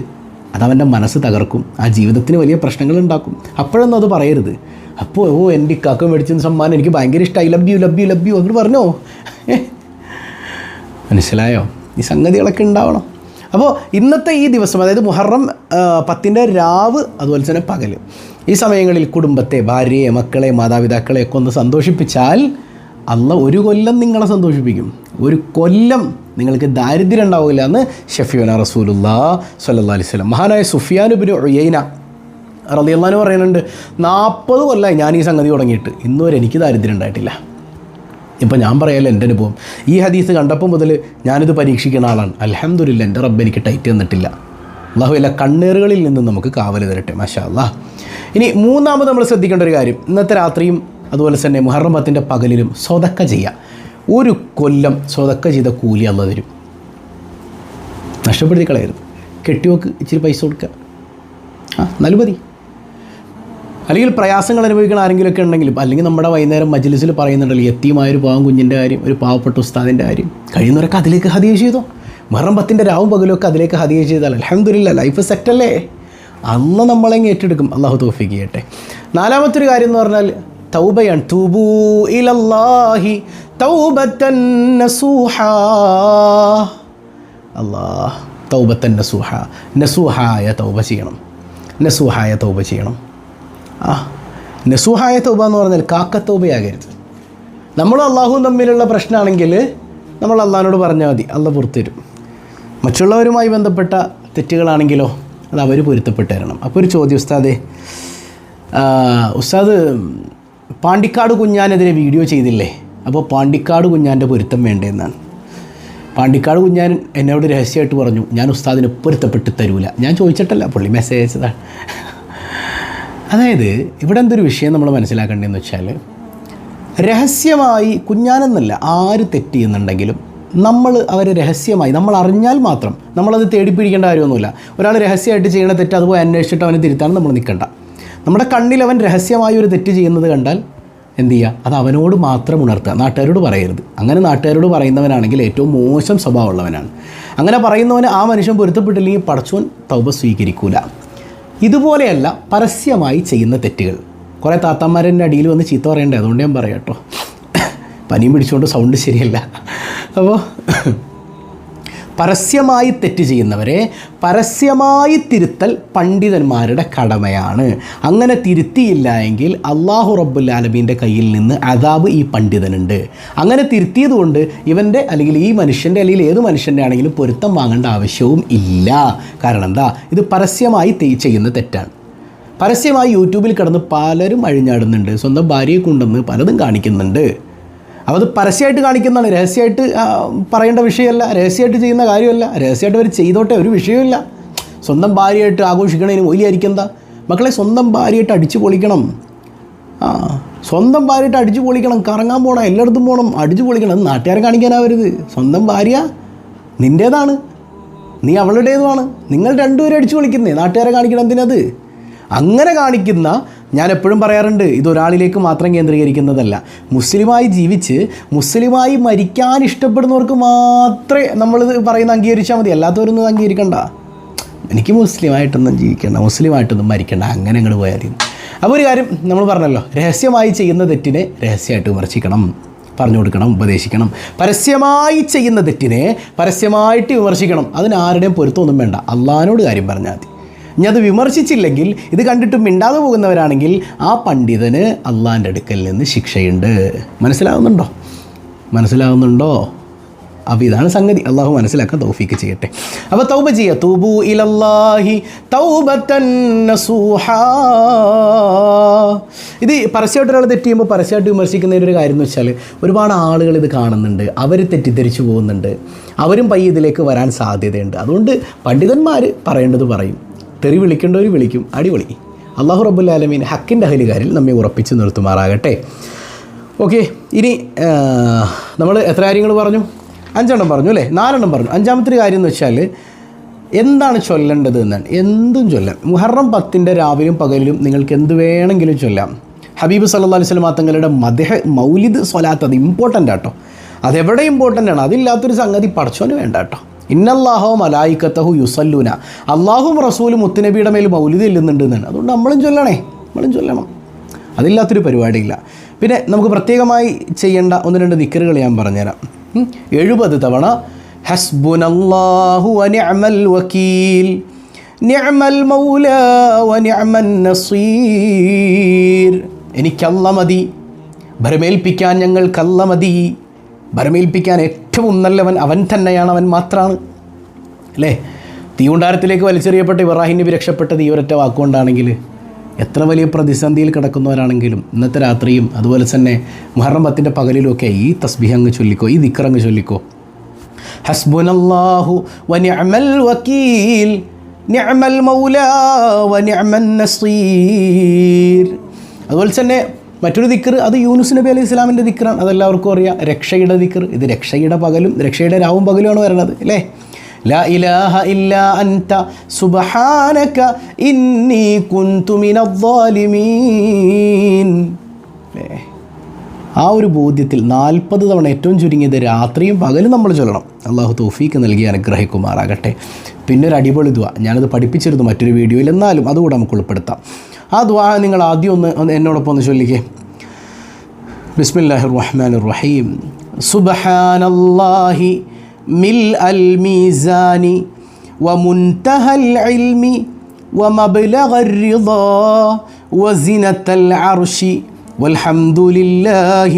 അതവന്റെ മനസ്സ് തകർക്കും ആ ജീവിതത്തിന് വലിയ പ്രശ്നങ്ങൾ ഉണ്ടാക്കും. അപ്പോഴൊന്നും അത് പറയരുത്. അപ്പോൾ ഓ എന്റെ ഇക്കാക്ക മേടിച്ച സമ്മാനം എനിക്ക് ഭയങ്കര ഇഷ്ടമായി love you love you love you അങ്ങോട്ട് പറഞ്ഞോ. മനസ്സിലായോ? ഈ സംഗതികളൊക്കെ ഉണ്ടാവണം. അപ്പോൾ ഇന്നത്തെ ഈ ദിവസം അതായത് മുഹറം പത്തിന്റെ രാവ് അതുപോലെ തന്നെ പകൽ ഈ സമയങ്ങളിൽ കുടുംബത്തെ ഭാര്യയെ മക്കളെ മാതാപിതാക്കളെ ഒക്കെ ഒന്ന് സന്തോഷിപ്പിച്ചാൽ അല്ല ഒരു കൊല്ലം നിങ്ങളെ സന്തോഷിപ്പിക്കും. ഒരു കൊല്ലം നിങ്ങൾക്ക് ദാരിദ്ര്യം ഉണ്ടാവില്ല എന്ന് ഷഫിയോന റസൂലുല്ലാ സല്ലാ അലൈഹി സ്വലം മഹാനായ സുഫിയാനുബിന് ഒയ്യന റളിയല്ലാഹു പറയുന്നുണ്ട് നാൽപ്പത് കൊല്ലമായി ഞാൻ ഈ സംഗതി തുടങ്ങിയിട്ട്. ഇന്നുവരെ എനിക്ക് ദാരിദ്ര്യം ഉണ്ടായിട്ടില്ല. ഇപ്പം ഞാൻ പറയാലോ എന്റെ അനുഭവം. ഈ ഹദീസ് കണ്ടപ്പോൾ മുതൽ ഞാനിത് പരീക്ഷിക്കുന്ന ആളാണ്. അലഹമ്മദില്ല എന്റെ റബ്ബ് എനിക്ക് ടൈറ്റ് തന്നിട്ടില്ല. അള്ളാഹു എല്ലാ കണ്ണേറുകളിൽ നിന്നും നമുക്ക് കാവൽ തരട്ടെ മാഷാ അല്ലാ ഇനി മൂന്നാമത് നമ്മൾ ശ്രദ്ധിക്കേണ്ട ഒരു കാര്യം ഇന്നത്തെ രാത്രിയും അതുപോലെ തന്നെ മുഹറം പകലിലും സ്വതക്ക ചെയ്യുക ഒരു കൊല്ലം സ്വതക്ക ചെയ്ത കൂലി അല്ല തരും. നഷ്ടപ്പെടുത്തി കളയരുത് കെട്ടിയോക്ക് ഇച്ചിരി പൈസ കൊടുക്കുക ആ നല്ല മതി. അല്ലെങ്കിൽ പ്രയാസങ്ങൾ അനുഭവിക്കുന്ന ആരെങ്കിലുമൊക്കെ ഉണ്ടെങ്കിലും അല്ലെങ്കിൽ നമ്മുടെ വൈകുന്നേരം മജ്ലിസിൽ പറയുന്നുണ്ടല്ലോ എത്തിയുമായ ഒരു പാവം കുഞ്ഞിന്റെ കാര്യം ഒരു പാവപ്പെട്ട ഉസ്താദിന്റെ കാര്യം. കഴിയുന്നവരൊക്കെ അതിലേക്ക് ഹതിയെ ചെയ്തോ? മറം പത്തിന്റെ രാവും പകലൊക്കെ അതിലേക്ക് ഹതിയെ ചെയ്താൽ അലഹമില്ല ലൈഫ് സെറ്റ് സെറ്റല്ലേ അന്ന് നമ്മളെങ്ങ് ഏറ്റെടുക്കും. അള്ളാഹു തോഫിക്ക് ചെയ്യട്ടെ. നാലാമത്തെ ഒരു കാര്യം എന്ന് പറഞ്ഞാൽ തൗബയാണ്. തൂബൂ ഇലല്ലാഹി തൗബത്തൻ തൗബത്തൻ നസൂഹ. നസൂഹായ തൗബ ചെയ്യണം. നസൂഹായ തൗബ ചെയ്യണം. ആ. നസൂഹായ തൗബ എന്ന് പറഞ്ഞാൽ കാക്കത്തൗബയാകരുത് നമ്മൾ അള്ളാഹുവും തമ്മിലുള്ള പ്രശ്നമാണെങ്കിൽ നമ്മൾ അള്ളാഹിനോട് പറഞ്ഞാൽ മതി. അള്ള പുറത്തുതരും മറ്റുള്ളവരുമായി ബന്ധപ്പെട്ട തെറ്റുകളാണെങ്കിലോ അത് അവർ പൊരുത്തപ്പെട്ട് തരണം. അപ്പോൾ ഒരു ചോദ്യം ഉസ്താദേ. ഉസ്താദ് പാണ്ടിക്കാട് കുഞ്ഞാനെതിരെ വീഡിയോ ചെയ്തില്ലേ? അപ്പോൾ പാണ്ടിക്കാട് കുഞ്ഞാന്റെ പൊരുത്തം വേണ്ടതെന്നാണ് പാണ്ടിക്കാട് കുഞ്ഞാൻ എന്നോട് രഹസ്യമായിട്ട് പറഞ്ഞു ഞാൻ ഉസ്താദിനെ പൊരുത്തപ്പെട്ട് തരൂല. ഞാൻ ചോദിച്ചിട്ടല്ല പുള്ളി മെസ്സേജ് അയച്ചതാണ്. അതായത് ഇവിടെ എന്തൊരു വിഷയം നമ്മൾ മനസ്സിലാക്കേണ്ടതെന്ന് വെച്ചാൽ രഹസ്യമായി കുഞ്ഞാനെന്നല്ല ആര് തെറ്റ് ചെയ്യുന്നുണ്ടെങ്കിലും നമ്മൾ അവരെ രഹസ്യമായി നമ്മൾ അറിഞ്ഞാൽ മാത്രം നമ്മളത് തേടിപ്പിടിക്കേണ്ട കാര്യമൊന്നുമില്ല. ഒരാൾ രഹസ്യമായിട്ട് ചെയ്യണ തെറ്റ് അതുപോലെ അന്വേഷിച്ചിട്ട് അവനെ തിരുത്താൻ നമ്മൾ നിൽക്കണ്ട. നമ്മുടെ കണ്ണിൽ അവൻ രഹസ്യമായി ഒരു തെറ്റ് ചെയ്യുന്നത് കണ്ടാൽ എന്ത് ചെയ്യുക? അത് അവനോട് മാത്രം ഉണർത്തുക. നാട്ടുകാരോട് പറയരുത്. അങ്ങനെ നാട്ടുകാരോട് പറയുന്നവനാണെങ്കിൽ ഏറ്റവും മോശം സ്വഭാവമുള്ളവനാണ്. അങ്ങനെ പറയുന്നവന് ആ മനുഷ്യൻ പൊരുത്തപ്പെട്ടില്ലെങ്കിൽ പടച്ചോൻ തൗപ സ്വീകരിക്കൂല. ഇതുപോലെയല്ല പരസ്യമായി ചെയ്യുന്ന തെറ്റുകൾ. കുറേ താത്താന്മാരെന്റെ അടിയിൽ വന്ന് ചീത്ത പറയണ്ടേ? അതുകൊണ്ട് ഞാൻ പറയാം കേട്ടോ. പനിയും പിടിച്ചുകൊണ്ട് സൗണ്ട് ശരിയല്ല. അപ്പോൾ പരസ്യമായി തെറ്റ് ചെയ്യുന്നവരെ പരസ്യമായി തിരുത്തൽ പണ്ഡിതന്മാരുടെ കടമയാണ്. അങ്ങനെ തിരുത്തിയില്ല എങ്കിൽ അള്ളാഹു റബ്ബുൽ ആലമീന്റെ കയ്യിൽ നിന്ന് അതാബ് ഈ പണ്ഡിതനുണ്ട്. അങ്ങനെ തിരുത്തിയതുകൊണ്ട് ഇവന്റെ അല്ലെങ്കിൽ ഈ മനുഷ്യന്റെ അല്ലെങ്കിൽ ഏത് മനുഷ്യന്റെ ആണെങ്കിലും പൊരുത്തം വാങ്ങേണ്ട ആവശ്യവും ഇല്ല. കാരണം എന്താ? ഇത് പരസ്യമായി ചെയ്യുന്ന തെറ്റാണ്. പരസ്യമായി യൂട്യൂബിൽ കിടന്ന് പലരും അഴിഞ്ഞാടുന്നുണ്ട്. സ്വന്തം ഭാര്യയെ കൊണ്ടുവന്ന് പലതും കാണിക്കുന്നുണ്ട്. അപ്പോൾ അത് പരസ്യമായിട്ട് കാണിക്കുന്നതാണ് രഹസ്യമായിട്ട് പറയേണ്ട വിഷയമല്ല. രഹസ്യമായിട്ട് ചെയ്യുന്ന കാര്യമല്ല. രഹസ്യമായിട്ട് അവർ ചെയ്തോട്ടെ ഒരു വിഷയമില്ല സ്വന്തം ഭാര്യയായിട്ട് ആഘോഷിക്കണതിന് മൂല്യമായിരിക്കും എന്താ? മക്കളെ സ്വന്തം ഭാര്യയായിട്ട് അടിച്ചു പൊളിക്കണം. ആ സ്വന്തം ഭാര്യയായിട്ട് അടിച്ചു പൊളിക്കണം. കറങ്ങാൻ പോകണം എല്ലായിടത്തും പോകണം അടിച്ചു പൊളിക്കണം. അത് നാട്ടുകാരെ കാണിക്കാനാവരുത്. സ്വന്തം ഭാര്യ നിന്റേതാണ് നീ അവളുടേതുമാണ്. നിങ്ങൾ രണ്ടുപേരും അടിച്ചു പൊളിക്കുന്നേ. നാട്ടുകാരെ കാണിക്കണം എന്തിനത്? അങ്ങനെ കാണിക്കുന്ന ഞാൻ എപ്പോഴും പറയാറുണ്ട് ഇത് ഒരാളിലേക്ക് മാത്രം കേന്ദ്രീകരിക്കുന്നതല്ല. മുസ്ലിമായി ജീവിച്ച് മുസ്ലിമായി മരിക്കാൻ ഇഷ്ടപ്പെടുന്നവർക്ക് മാത്രമേ നമ്മൾ പറയുന്ന അംഗീകരിച്ചാൽ മതി. അല്ലാത്തവരൊന്നും അംഗീകരിക്കണ്ട. എനിക്ക് മുസ്ലിമായിട്ടൊന്നും ജീവിക്കണ്ട മുസ്ലിമായിട്ടൊന്നും മരിക്കണ്ട അങ്ങനെ അങ്ങോട്ട് പോയാൽ മതി. അപ്പോൾ ഒരു കാര്യം നമ്മൾ പറഞ്ഞല്ലോ രഹസ്യമായി ചെയ്യുന്ന തെറ്റിനെ രഹസ്യമായിട്ട് വിമർശിക്കണം പറഞ്ഞു കൊടുക്കണം ഉപദേശിക്കണം. പരസ്യമായി ചെയ്യുന്ന തെറ്റിനെ പരസ്യമായിട്ട് വിമർശിക്കണം. അതിന് ആരുടെയും പൊരുത്തമൊന്നും വേണ്ട. അള്ളഹാനോട് കാര്യം പറഞ്ഞാൽ മതി. ഇനി അത് വിമർശിച്ചില്ലെങ്കിൽ ഇത് കണ്ടിട്ട് മിണ്ടാതെ പോകുന്നവരാണെങ്കിൽ ആ പണ്ഡിതന് അള്ളാന്റെ അടുക്കൽ നിന്ന് ശിക്ഷയുണ്ട്. മനസ്സിലാവുന്നുണ്ടോ? മനസ്സിലാവുന്നുണ്ടോ? അപ്പോൾ ഇതാണ് സംഗതി. അള്ളാഹു മനസ്സിലാക്കാൻ തൗഫീക്ക് ചെയ്യട്ടെ. അപ്പോൾ തൗബ ചെയ്യുക തൂബു ഇലല്ലാഹി തൗബത്തൻ ഇത് പരസ്യമായിട്ട് ഒരാൾ തെറ്റ് ചെയ്യുമ്പോൾ പരസ്യമായിട്ട് വിമർശിക്കുന്നതിന്റെ ഒരു കാര്യം എന്ന് വെച്ചാൽ ഒരുപാട് ആളുകൾ ഇത് കാണുന്നുണ്ട്. അവർ തെറ്റിദ്ധരിച്ചു പോകുന്നുണ്ട്. അവരും പയ്യതിലേക്ക് വരാൻ സാധ്യതയുണ്ട്. അതുകൊണ്ട് പണ്ഡിതന്മാർ പറയേണ്ടത് പറയും. തെറി വിളിക്കേണ്ടവർ വിളിക്കും അടിപൊളി. അള്ളാഹു റബ്ബുല്ലാലമീൻ ഹക്കിന്റെ അഹലികാരിൽ നമ്മെ ഉറപ്പിച്ച് നിർത്തുമാറാകട്ടെ. ഓക്കെ ഇനി നമ്മൾ എത്ര കാര്യങ്ങൾ പറഞ്ഞു? അഞ്ചെണ്ണം പറഞ്ഞു അല്ലേ? നാലെണ്ണം പറഞ്ഞു. അഞ്ചാമത്തെ കാര്യം എന്ന് വെച്ചാൽ എന്താണ് ചൊല്ലേണ്ടത് എന്നാണ്. എന്തും ചൊല്ലാം. മുഹറം പത്തിന്റെ രാവിലും പകലിലും നിങ്ങൾക്ക് എന്ത് വേണമെങ്കിലും ചൊല്ലാം. ഹബീബ് സല്ലാ അലൈഹി സ്വലം തങ്ങളുടെ മദേഹ മൗലിദ് സ്വലാത്ത് അത് ഇമ്പോർട്ടന്റ് ആട്ടോ. അതെവിടെ ഇമ്പോർട്ടന്റ് ആണ്? അതില്ലാത്തൊരു സംഗതി പഠിച്ചോന് വേണ്ട കേട്ടോ ഇന്നല്ലാഹോ മലായിക്കത്തഹു യുസല്ലുന. അള്ളാഹും റസൂലും മുത്തുനബിയുടെ മേൽ മൗലിത ഇല്ലുന്നുണ്ട് എന്നാണ് അതുകൊണ്ട് നമ്മളും ചൊല്ലണേ. നമ്മളും ചൊല്ലണം. അതില്ലാത്തൊരു പരിപാടിയില്ല. പിന്നെ നമുക്ക് പ്രത്യേകമായി ചെയ്യേണ്ട ഒന്ന് രണ്ട് നിക്കറുകൾ ഞാൻ പറഞ്ഞുതരാം. എഴുപത് തവണ ഹസ്ബുനല്ലാഹു അനിഅമൽ വക്കീൽ. നിഅമൽ മൗല വനിഅമൻ എനിക്കല്ല മതി. ഭരമേൽപ്പിക്കാൻ ഞങ്ങൾക്കല്ല മതി. ഭരമേൽപ്പിക്കാൻ ഏറ്റവും നല്ലവൻ അവൻ തന്നെയാണ് അവൻ മാത്രമാണ് അല്ലേ? തീയുണ്ടാരത്തിലേക്ക് വലിച്ചെറിയപ്പെട്ട ഇബ്രാഹിം നബി രക്ഷപ്പെട്ടത് ഈ വാക്കുകൊണ്ടാണെങ്കിൽ എത്ര വലിയ പ്രതിസന്ധിയിൽ കിടക്കുന്നവരാണെങ്കിലും ഇന്നത്തെ രാത്രിയും അതുപോലെ തന്നെ മുഹറം പകലിലുമൊക്കെ ഈ തസ്ബിഹ് അങ്ങ് ചൊല്ലിക്കോ ഈ ദിക്കറങ്ങ് ചൊല്ലിക്കോ. ഹസ്ബുനല്ലാഹു വനിഅമൽ വക്കീൽ നിഅമൽ മൗല വനിഅമൻ നസീർ. അതുപോലെ തന്നെ മറ്റൊരു ദിക്കർ അത് യൂനുസ് നബി അലൈഹി ഇസ്ലാമിന്റെ ദിക്കറാണ്. അതെല്ലാവർക്കും അറിയാം. രക്ഷയുടെ ദിക്കർ ഇത് രക്ഷയുടെ പകലും രക്ഷയുടെ രാവും പകലുമാണ് വരണത് അല്ലേ? ലാ ഇലാഹ ഇല്ല അൻത കുന്തു മിനദ്ദാലിമീൻ. അല്ലേ ആ ഒരു ബോധ്യത്തിൽ നാൽപ്പത് തവണ ഏറ്റവും ചുരുങ്ങിയത് രാത്രിയും പകലും നമ്മൾ ചൊല്ലണം. അള്ളാഹു തോഫീക്ക് നൽകി അനുഗ്രഹിക്കുമാറാകട്ടെ. പിന്നെ ഒരു അടിപൊളി ഇതുവാ ഞാനത് പഠിപ്പിച്ചിരുന്നു മറ്റൊരു വീഡിയോയിൽ. എന്നാലും അതുകൂടെ നമുക്ക് ഉൾപ്പെടുത്താം. ആ ദ്വാ നിങ്ങൾ ആദ്യം ഒന്ന് ഒന്ന് എന്നോടൊപ്പം ഒന്ന് ചൊല്ലിക്കേ ബിസ്മില്ലാഹി റഹ്മാൻ റഹീം സുബ്ഹാനല്ലാഹി മിൽ അൽ മീസാനി ومنتهى العلم ومبلغ الرضا وزنة العرش والحمد لله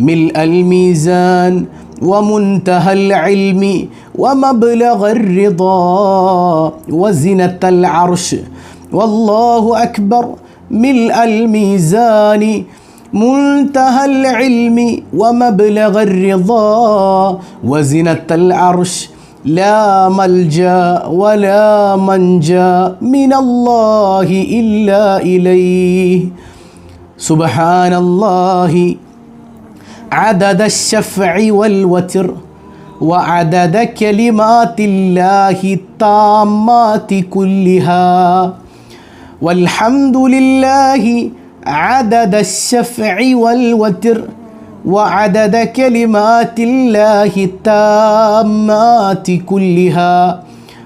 ملء الميزان ومنتهى العلم ومبلغ الرضا وزنة العرش والله أكبر ملء الميزان منتهى العلم ومبلغ الرضا وزنة العرش لا ملجأ ولا منجأ من الله إلا إليه. سبحان الله عدد الشفع والوتر وعدد كلمات الله التامات كلها والحمد لله عدد الشفع والوتر وعدد كلمات الله التامات كلها.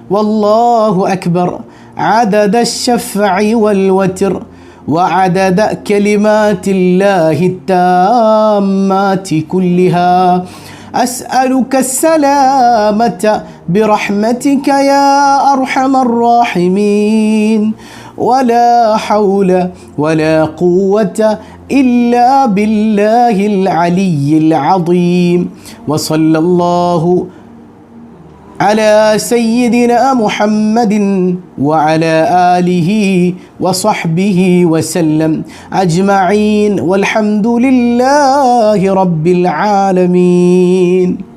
والله أكبر. عدد الشفع والوتر وعدد كلمات الله التامات كلها. أسألك السلامة برحمتك يا أرحم الراحمين. ولا حول ولا قوة إلا بالله العلي العظيم. وصلى الله على سيدنا محمد وعلى آله وصحبه وسلم أجمعين. والحمد لله رب العالمين.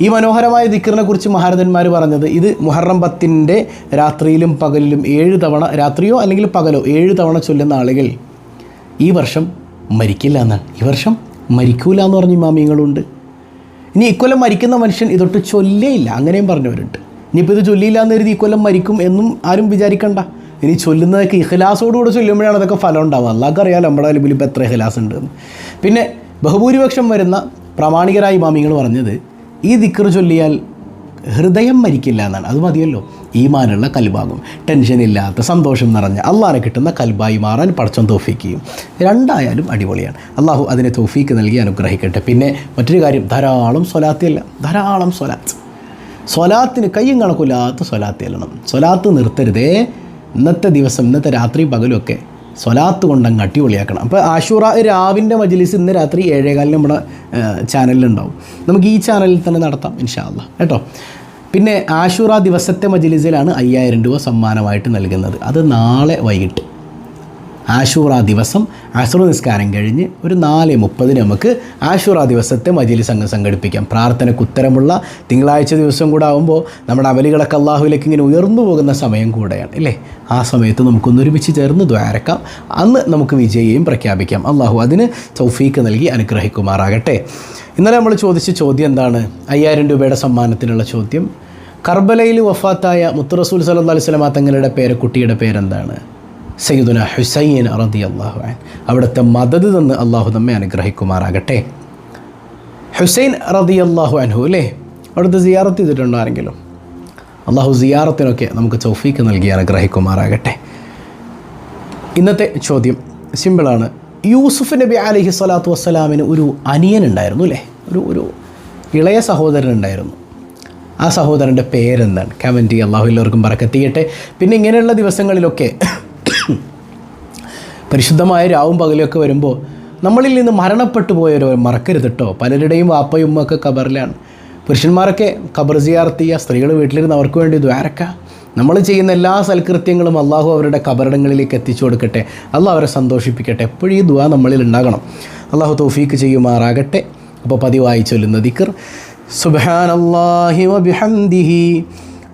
ഈ മനോഹരമായ ദിക്കറിനെ കുറിച്ച് മഹാരഥന്മാർ പറഞ്ഞത് ഇത് മുഹറം പത്തിന്റെ രാത്രിയിലും പകലിലും ഏഴ് തവണ രാത്രിയോ അല്ലെങ്കിൽ പകലോ ഏഴ് തവണ ചൊല്ലുന്ന ആളുകൾ ഈ വർഷം മരിക്കില്ല എന്നാണ്. ഈ വർഷം മരിക്കൂല എന്ന് പറഞ്ഞ ഇമാമിയങ്ങളുണ്ട്. ഇനി ഇക്കൊല്ലം മരിക്കുന്ന മനുഷ്യൻ ഇതൊട്ട് ചൊല്ലേയില്ല. അങ്ങനെയും പറഞ്ഞവരുണ്ട്. ഇനിയിപ്പോൾ ഇത് ചൊല്ലിയില്ല എന്ന് കരുതി ഇക്കൊല്ലം മരിക്കും എന്നും ആരും വിചാരിക്കണ്ട. ഇനി ചൊല്ലുന്നതൊക്കെ ഇഹ്ലാസോടുകൂടെ ചൊല്ലുമ്പോഴാണ് അതൊക്കെ ഫലം ഉണ്ടാവുക. അല്ലാതെ അറിയാലോ നമ്മുടെ ഇപ്പോൾ എത്ര ഇഹ്ലാസ് ഉണ്ട് പിന്നെ ബഹുഭൂരിപക്ഷം വരുന്ന പ്രാമാണികരായ ഇമാമിങ്ങൾ പറഞ്ഞത് ഈ ദിക്കർ ചൊല്ലിയാൽ ഹൃദയം മരിക്കില്ല എന്നാണ്. അത് മതിയല്ലോ. ഈമാനുള്ള കൽബാകും. ടെൻഷൻ ഇല്ലാത്ത സന്തോഷം നിറഞ്ഞ അള്ളാഹനെ കിട്ടുന്ന കൽബായി മാറാൻ പടച്ചം തോഫിക്കുകയും രണ്ടായാലും അടിപൊളിയാണ്. അള്ളാഹു അതിനെ തോഫീക്ക് നൽകി അനുഗ്രഹിക്കട്ടെ. പിന്നെ മറ്റൊരു കാര്യം ധാരാളം സ്വലാത്തിയല്ല. ധാരാളം സ്വലാത്ത്. സ്വലാത്തിന് കയ്യും കണക്കില്ലാത്ത സ്വലാത്ത് സ്വലാത്ത് നിർത്തരുതേ. ഇന്നത്തെ ദിവസം ഇന്നത്തെ രാത്രി പകലുമൊക്കെ സ്വലാത്ത് കൊണ്ടങ്ങ് അടിപൊളിയാക്കണം. അപ്പോൾ ആഷൂറ രാവിന്റെ മജ്ലിസ് ഇന്ന് രാത്രി ഏഴേകാലിന് നമ്മുടെ ചാനലിലുണ്ടാവും. നമുക്ക് ഈ ചാനലിൽ തന്നെ നടത്താം ഇൻഷാല്ല കേട്ടോ? പിന്നെ ആഷൂറ ദിവസത്തെ മജ്ലിസിലാണ് അയ്യായിരം രൂപ സമ്മാനമായിട്ട് നൽകുന്നത്. അത് നാളെ വൈകിട്ട്. ആഷൂറ ദിവസം അസുറ നിസ്കാരം കഴിഞ്ഞ് ഒരു നാല് മുപ്പതിന് നമുക്ക് ആഷൂറ ദിവസത്തെ മജിലി സംഘം സംഘടിപ്പിക്കാം. പ്രാർത്ഥനയ്ക്ക് ഉത്തരമുള്ള തിങ്കളാഴ്ച ദിവസം കൂടെ ആകുമ്പോൾ നമ്മുടെ അവലികളൊക്കെ അള്ളാഹുലേക്ക് ഇങ്ങനെ ഉയർന്നു പോകുന്ന സമയം കൂടെയാണ് അല്ലേ ആ സമയത്ത് നമുക്കൊന്ന് ഒരുമിച്ച് ചേർന്ന് ദ്വാരക്കാം അന്ന് നമുക്ക് വിജയിയും പ്രഖ്യാപിക്കാം. അള്ളാഹു അതിന് തൗഫീക്ക് നൽകി അനുഗ്രഹിക്കുമാറാകട്ടെ. ഇന്നലെ നമ്മൾ ചോദിച്ച ചോദ്യം എന്താണ്? അയ്യായിരം രൂപയുടെ സമ്മാനത്തിനുള്ള ചോദ്യം. കർബലയിൽ വഫാത്തായ മുത്തുറസൂൽ സല്ലാ അലൈഹി സ്വലമാ തങ്ങളുടെ പേരക്കുട്ടിയുടെ പേരെന്താണ്? സയ്യിദുന ഹുസൈൻ റതി അള്ളാഹു അവിടുത്തെ മദത് തന്ന് അള്ളാഹു നമ്മെ അനുഗ്രഹിക്കുമാറാകട്ടെ. ഹുസൈൻ റതി അള്ളാഹു അൻഹു അല്ലേ? അവിടുത്തെ സിയാറത്ത് ചെയ്തിട്ടുണ്ടോ ആരെങ്കിലും? അള്ളാഹു സിയാറത്തിനൊക്കെ നമുക്ക് ചൗഫീക്ക് നൽകി അനുഗ്രഹിക്കുമാറാകട്ടെ. ഇന്നത്തെ ചോദ്യം സിമ്പിളാണ് യൂസുഫ് നബി അലഹി സ്വലാത്തു വസ്സലാമിന് ഒരു അനിയൻ ഉണ്ടായിരുന്നു അല്ലേ? ഒരു ഒരു ഇളയ സഹോദരൻ ഉണ്ടായിരുന്നു. ആ സഹോദരന്റെ പേരെന്താണ്? കമന്റ് അള്ളാഹു എല്ലാവർക്കും പറക്കെത്തിയട്ടെ. പിന്നെ ഇങ്ങനെയുള്ള ദിവസങ്ങളിലൊക്കെ പരിശുദ്ധമായ രാവും പകലൊക്കെ വരുമ്പോൾ നമ്മളിൽ നിന്ന് മരണപ്പെട്ടു പോയവരോ മറക്കരുത് കേട്ടോ പലരുടെയും വാപ്പയും ഉമ്മയൊക്കെ ഖബറിലാണ്. പുരുഷന്മാരൊക്കെ ഖബർ സിയാർത്ത് ചെയ്യുക സ്ത്രീകൾ വീട്ടിലിരുന്ന് അവർക്ക് വേണ്ടി ദ്വാരക്ക. നമ്മൾ ചെയ്യുന്ന എല്ലാ സൽകൃത്യങ്ങളും അള്ളാഹു അവരുടെ കബറിടങ്ങളിലേക്ക് എത്തിച്ചു കൊടുക്കട്ടെ. അള്ളാഹ് അവരെ സന്തോഷിപ്പിക്കട്ടെ. എപ്പോഴും ഈ ദുവാ നമ്മളിൽ ഉണ്ടാകണം. അള്ളാഹു തൗഫീക്ക് ചെയ്യുമാറാകട്ടെ. അപ്പോൾ പതിവായി ചൊല്ലുന്ന ദിക്കർ സുബാനല്ലാഹി വബിഹംദിഹി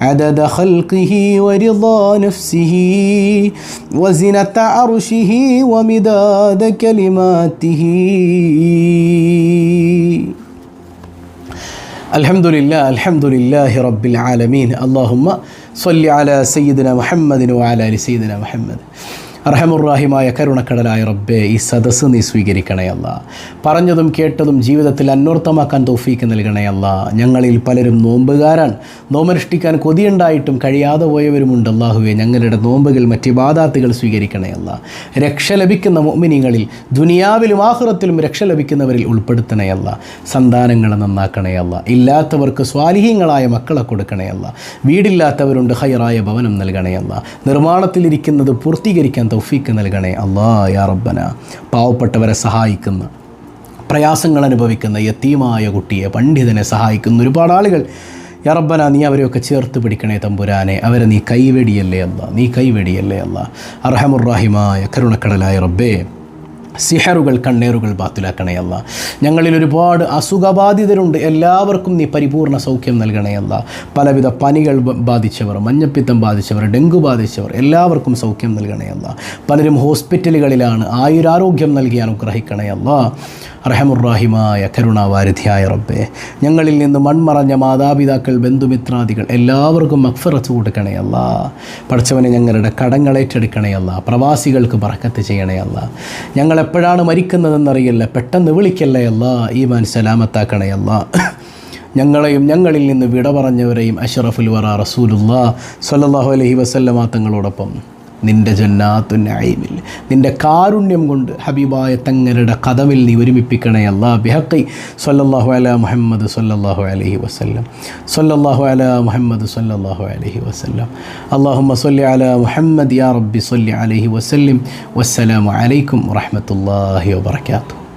عدد خلقه ورضا نفسه وزنة عرشه ومداد كلماته. الحمد لله الحمد لله رب العالمين. اللهم صل على سيدنا محمد وعلى آل سيدنا محمد. അർഹമുറാഹിമായ കരുണക്കടലായ റബ്ബെ ഈ സദസ്സ് നീ സ്വീകരിക്കണയല്ല പറഞ്ഞതും കേട്ടതും ജീവിതത്തിൽ അന്വർത്ഥമാക്കാൻ തോഫീക്ക് നൽകണയല്ല ഞങ്ങളിൽ പലരും നോമ്പുകാരാൻ നോമനുഷ്ഠിക്കാൻ കൊതിയുണ്ടായിട്ടും കഴിയാതെ പോയവരുമുണ്ട് അള്ളാഹുവെ ഞങ്ങളുടെ നോമ്പുകൾ മറ്റ് ബാധാത്തുകൾ സ്വീകരിക്കണയല്ല രക്ഷ ലഭിക്കുന്ന മോമിനിങ്ങളിൽ ദുനിയാവിലും ആഹുറത്തിലും രക്ഷ ലഭിക്കുന്നവരിൽ ഉൾപ്പെടുത്തണയല്ല സന്താനങ്ങളെ നന്നാക്കണയല്ല ഇല്ലാത്തവർക്ക് സ്വാലിഹീങ്ങളായ മക്കളെ കൊടുക്കണയല്ല വീടില്ലാത്തവരുണ്ട് ഹൈറായ ഭവനം നൽകണയല്ല നിർമ്മാണത്തിലിരിക്കുന്നത് പൂർത്തീകരിക്കാൻ തൗഫീക്ക് നൽകണേ. അള്ളാ യാ റബ്ബന. പാവപ്പെട്ടവരെ സഹായിക്കുന്ന പ്രയാസങ്ങൾ അനുഭവിക്കുന്ന യത്തീമായ കുട്ടിയെ പണ്ഡിതനെ സഹായിക്കുന്ന ഒരുപാട് ആളുകൾ. യാ റബ്ബന നീ അവരെയൊക്കെ ചേർത്ത് പിടിക്കണേ തമ്പുരാനെ. അവരെ നീ കൈവെടിയല്ലേ അല്ല നീ കൈവെടിയല്ലേ അല്ല അർഹമുറാഹിമായ കരുണക്കടലായ റബ്ബേ. സിഹറുകൾ കണ്ണേറുകൾ ബാത്തിലാക്കണയല്ല ഞങ്ങളിൽ ഒരുപാട് അസുഖബാധിതരുണ്ട്. എല്ലാവർക്കും നീ പരിപൂർണ സൗഖ്യം നൽകണയല്ല പലവിധ പനികൾ ബാധിച്ചവർ മഞ്ഞപ്പിത്തം ബാധിച്ചവർ ഡെങ്കു ബാധിച്ചവർ എല്ലാവർക്കും സൗഖ്യം നൽകണയല്ല പലരും ഹോസ്പിറ്റലുകളിലാണ് ആയുരാരോഗ്യം നൽകി അനുഗ്രഹിക്കണയല്ല റഹമുറാഹിമായ കരുണാവാരിധിയായ റബ്ബെ. ഞങ്ങളിൽ നിന്ന് മൺമറഞ്ഞ മാതാപിതാക്കൾ ബന്ധുമിത്രാദികൾ എല്ലാവർക്കും മക്ഫറത്ത് കൊടുക്കണയല്ല പഠിച്ചവനെ ഞങ്ങളുടെ കടങ്ങളേറ്റെടുക്കണയല്ല പ്രവാസികൾക്ക് പറക്കത്ത് ചെയ്യണയല്ല ഞങ്ങൾ എപ്പോഴാണ് മരിക്കുന്നതെന്നറിയില്ല. പെട്ടെന്ന് വിളിക്കല്ലേ അല്ല ഈ മാൻ സലാമത്താക്കണയല്ല ഞങ്ങളെയും ഞങ്ങളിൽ നിന്ന് വിട പറഞ്ഞവരെയും അഷറഫുൽ വറ റസൂലുള്ള സല്ലാഹു അലഹി വസല്ലമാ തങ്ങളോടൊപ്പം. നിന്റെ ജന്നാത്തു ജന്നാത്തുന്നൈമിൽ നിന്റെ കാരുണ്യം കൊണ്ട് ഹബീബായ തങ്ങളുടെ കഥമിൽ നീ ഒരുമിപ്പിക്കണേ അല്ലാ ബിഹക്കി സൊല്ലാഹു അല മുഹമ്മദ് സൊല്ലാഹു അലഹി വസല്ലം. സൊല്ലാഹു അല മുഹമ്മദ് സൊല്ലാഹു അലഹി വസല്ലം. അള്ളാഹുമ്മ സല്ലി അല മുഹമ്മദ് യാ റബ്ബി സൊല്ലി അലഹി വസ്ല്ലിം. വസ്സലാമു അലൈക്കും വറഹ്മത്തുള്ളാഹി വബറകാതുഹു.